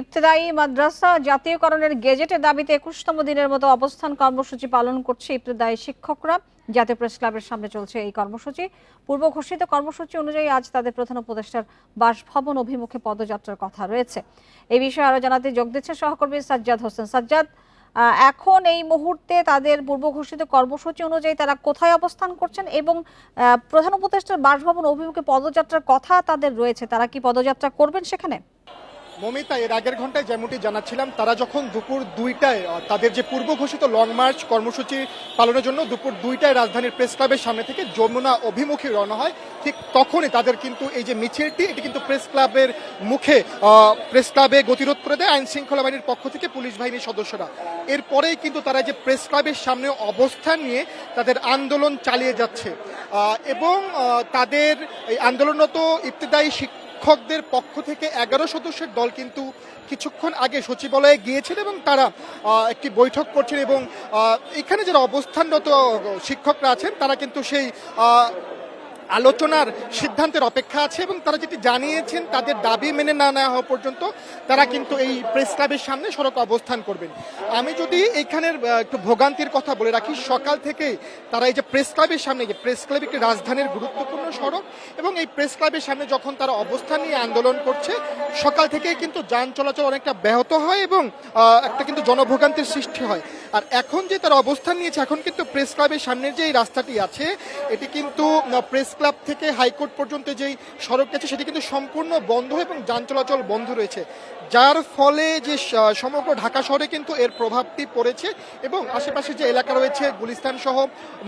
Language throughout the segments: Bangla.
ইবতেদায়ী মাদ্রাসা জাতীয়করণের গেজেটের দাবিতে একুশতম দিনের মতো অবস্থান কর্মসূচি পালন করছে ইবতেদায়ী শিক্ষকরা। জাতীয় প্রেস ক্লাবের সামনে চলছে এই কর্মসূচি। পূর্ব ঘোষিত কর্মসূচি অনুযায়ী আজ তাদের প্রধান উপদেষ্টার বাসভবন অভিমুখে পদযাত্রার কথা রয়েছে। এই বিষয়ে আরও জানাতে যোগ দিচ্ছেন সহকর্মী সাজ্জাদ হোসেন। সাজ্জাদ এখন এই মুহূর্তে তাদের পূর্ব ঘোষিত কর্মসূচি অনুযায়ী তারা কোথায় অবস্থান করছেন এবং প্রধান উপদেষ্টার বাসভবন অভিমুখে পদযাত্রার কথা তাদের রয়েছে। তারা কি পদযাত্রা করবেন সেখানে? মমিতা, এর আগের ঘন্টায় যেমনটি জানাচ্ছিলাম, তারা যখন দুপুর দুইটায় তাদের যে পূর্ব ঘোষিত লং মার্চ কর্মসূচি পালনের জন্য দুপুর দুইটায় রাজধানীর প্রেস ক্লাবের সামনে থেকে যমুনা অভিমুখে রওনা হয়, ঠিক তখনই তাদের কিন্তু এই যে মিছিলটি, এটি কিন্তু প্রেস ক্লাবের মুখে প্রেস ক্লাবে গতিরোধ করে দেয় আইন শৃঙ্খলা বাহিনীর পক্ষ থেকে পুলিশ বাহিনীর সদস্যরা। এরপরেই কিন্তু তারা যে প্রেস ক্লাবের সামনে অবস্থান নিয়ে তাদের আন্দোলন চালিয়ে যাচ্ছে। এবং তাদের এই আন্দোলনরত ইবতদায়ী শিক্ষা শিক্ষকদের পক্ষ থেকে এগারো সদস্যের দল কিন্তু কিছুক্ষণ আগে সচিবালয়ে গিয়েছেন এবং তারা একটি বৈঠক করছেন এবং এখানে যারা অবস্থানরত শিক্ষকরা আছেন, তারা কিন্তু সেই আলোচনার সিদ্ধান্তের অপেক্ষা আছে এবং তারা যেটি জানিয়েছেন, তাদের দাবি মেনে না নেওয়া হওয়া পর্যন্ত তারা কিন্তু এই প্রেস ক্লাবের সামনে সড়ক অবস্থান করবেন। আমি যদি এখানের একটু ভোগান্তির কথা বলে রাখি, সকাল থেকে তারা এই যে প্রেস ক্লাবের সামনে যে প্রেস ক্লাব একটি রাজধানীর গুরুত্বপূর্ণ সড়ক এবং এই প্রেস ক্লাবের সামনে যখন তারা অবস্থান নিয়ে আন্দোলন করছে, সকাল থেকে কিন্তু যান চলাচল অনেকটা ব্যাহত হয় এবং একটা কিন্তু জনভোগান্তির সৃষ্টি হয়। আর এখন যে তারা অবস্থান নিয়েছে, এখন কিন্তু প্রেস ক্লাবের সামনের যে এই রাস্তাটি আছে, এটি কিন্তু প্রেস ক্লাব থেকে হাইকোর্ট পর্যন্ত যেই সড়ক আছে সেটি কিন্তু সম্পূর্ণ বন্ধ এবং যান চলাচল বন্ধ রয়েছে। যার ফলে যে সমগ্র ঢাকা শহরে কিন্তু এর প্রভাবটি পড়েছে এবং আশেপাশে যে এলাকা রয়েছে, গুলিস্তান সহ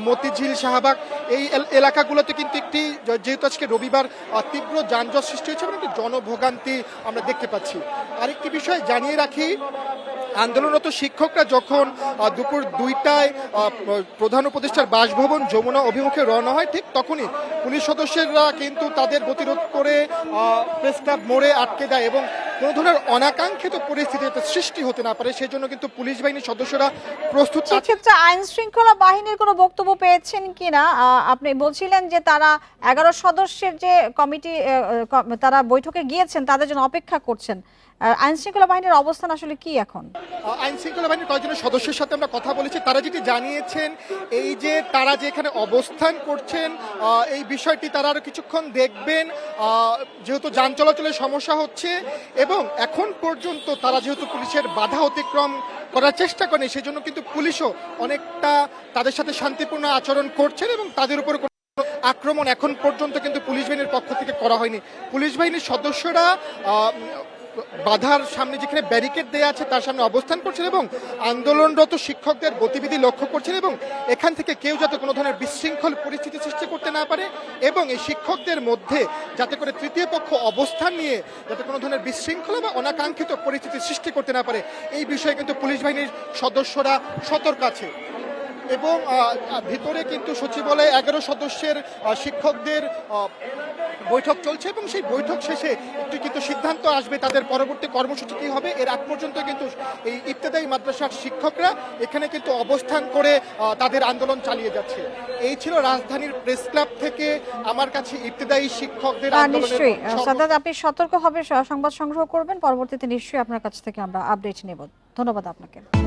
মতিঝিল, শাহবাগ, এই এলাকাগুলোতে কিন্তু একটি যেহেতু আজকে রবিবার তীব্র যানজট সৃষ্টি হয়েছে এবং জনভোগান্তি আমরা দেখতে পাচ্ছি। আরেকটি বিষয় জানিয়ে রাখি আন্দোলনরত শিক্ষকরা যখন দুপুর দুইটায় প্রধান উপদেষ্টার বাসভবন যমুনা অভিমুখে রওনা হয় ঠিক তখনই পুলিশ সদস্যরা কিন্তু তাদের গতিরোধ করে প্রেস ক্লাব মোড়ে আটকে দেয় এবং কোনো ধরনের অনাকাঙ্ক্ষিত পরিস্থিতি সৃষ্টি হতে না পারে সেই জন্য কিন্তু পুলিশ বাহিনীর সদস্যরা প্রস্তুত। সেক্ষেত্রে আইন শৃঙ্খলা বাহিনীর কোনো বক্তব্য পেয়েছেন কিনা আপনি বলছিলেন যে তারা এগারো সদস্যের যে কমিটি তারা বৈঠকে গিয়েছেন তাদের জন্য অপেক্ষা করছেন আহ, আইন শৃঙ্খলা বাহিনীর অবস্থান আসলে কি এখন? আইনশৃঙ্খলা আইন শৃঙ্খলা বাহিনীর কয়েকজন সদস্যের সাথে আমরা কথা বলেছি। তারা যেটি জানিয়েছেন এই যে তারা যে এখানে অবস্থান করছেন এই বিষয়টি তারা আরও কিছুক্ষণ দেখবেন। যেহেতু যান চলাচলের সমস্যা হচ্ছে এবং এখন পর্যন্ত তারা যেহেতু পুলিশের বাধা অতিক্রম করার চেষ্টা করেন সেজন্য কিন্তু পুলিশও অনেকটা তাদের সাথে শান্তিপূর্ণ আচরণ করছেন এবং তাদের উপর আক্রমণ এখন পর্যন্ত কিন্তু পুলিশ বাহিনীর পক্ষ থেকে করা হয়নি। পুলিশ বাহিনীর সদস্যরা বাধার সামনে যেখানে ব্যারিকেড দেওয়া আছে, তার সামনে অবস্থান করছেন এবং আন্দোলনরত শিক্ষকদের গতিবিধি লক্ষ্য করছেন এবং এখান থেকে কেউ যাতে কোনো ধরনের বিশৃঙ্খল পরিস্থিতি সৃষ্টি করতে না পারে এবং এই শিক্ষকদের মধ্যে যাতে করে তৃতীয় পক্ষ অবস্থান নিয়ে যাতে কোনো ধরনের বিশৃঙ্খলা বা অনাকাঙ্ক্ষিত পরিস্থিতি সৃষ্টি করতে না পারে, এই বিষয়ে কিন্তু পুলিশ বাহিনীর সদস্যরা সতর্ক আছে। এবং ভিতরে কিন্তু সচিবালয়ে এগারো সদস্যের শিক্ষকদের বৈঠক চলছে এবং সেই বৈঠক শেষে একটি কিন্তু সিদ্ধান্ত আসবে তাদের পরবর্তী কর্মসূচি কি হবে। এর আগ পর্যন্ত কিন্তু এই ইবতেদায়ী মাদ্রাসার শিক্ষকরা এখানে কিন্তু অবস্থান করে তাদের আন্দোলন চালিয়ে যাচ্ছে। এই ছিল রাজধানীর প্রেস ক্লাব থেকে আমার কাছে ইবতেদায়ী শিক্ষকদের নিশ্চয়ই। সাদ্দাত আপনি সতর্কভাবে স- সংবাদ সংগ্রহ করবেন। পরবর্তীতে নিশ্চয়ই আপনার কাছ থেকে আমরা আপডেট নেব। ধন্যবাদ আপনাকে।